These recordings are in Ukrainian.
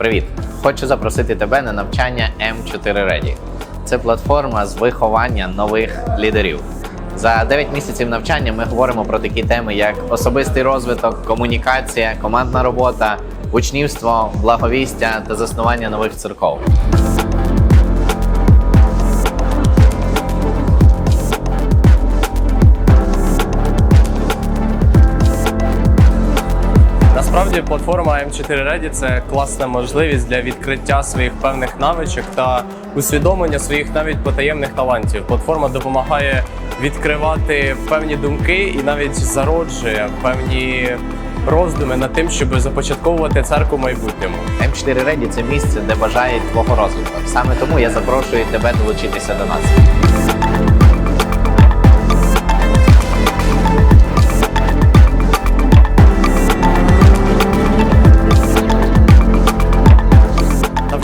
Привіт! Хочу запросити тебе на навчання M4 Ready. Це платформа з виховання нових лідерів. За 9 місяців навчання ми говоримо про такі теми, як особистий розвиток, комунікація, командна робота, учнівство, благовістя та заснування нових церков. Насправді платформа M4 Ready – це класна можливість для відкриття своїх певних навичок та усвідомлення своїх навіть потаємних талантів. Платформа допомагає відкривати певні думки і навіть зароджує певні роздуми над тим, щоб започатковувати церкву майбутньому. M4 Ready – це місце, де бажають твого розвитку. Саме тому я запрошую тебе долучитися до нас.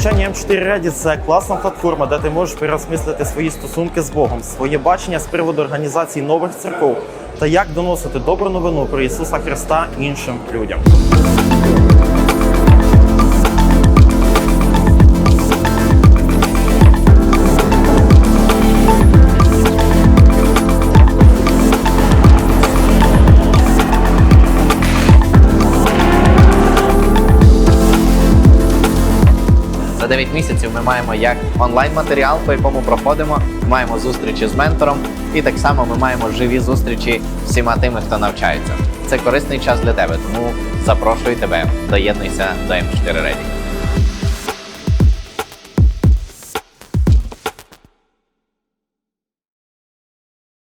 Навчання М4 Ready – це класна платформа, де ти можеш переосмислити свої стосунки з Богом, своє бачення з приводу організації нових церков та як доносити добру новину про Ісуса Христа іншим людям. За 9 місяців ми маємо як онлайн матеріал, по якому проходимо, маємо зустрічі з ментором, і так само ми маємо живі зустрічі всіма тими, хто навчається. Це корисний час для тебе, тому запрошую тебе, доєднуйся до M4 Ready.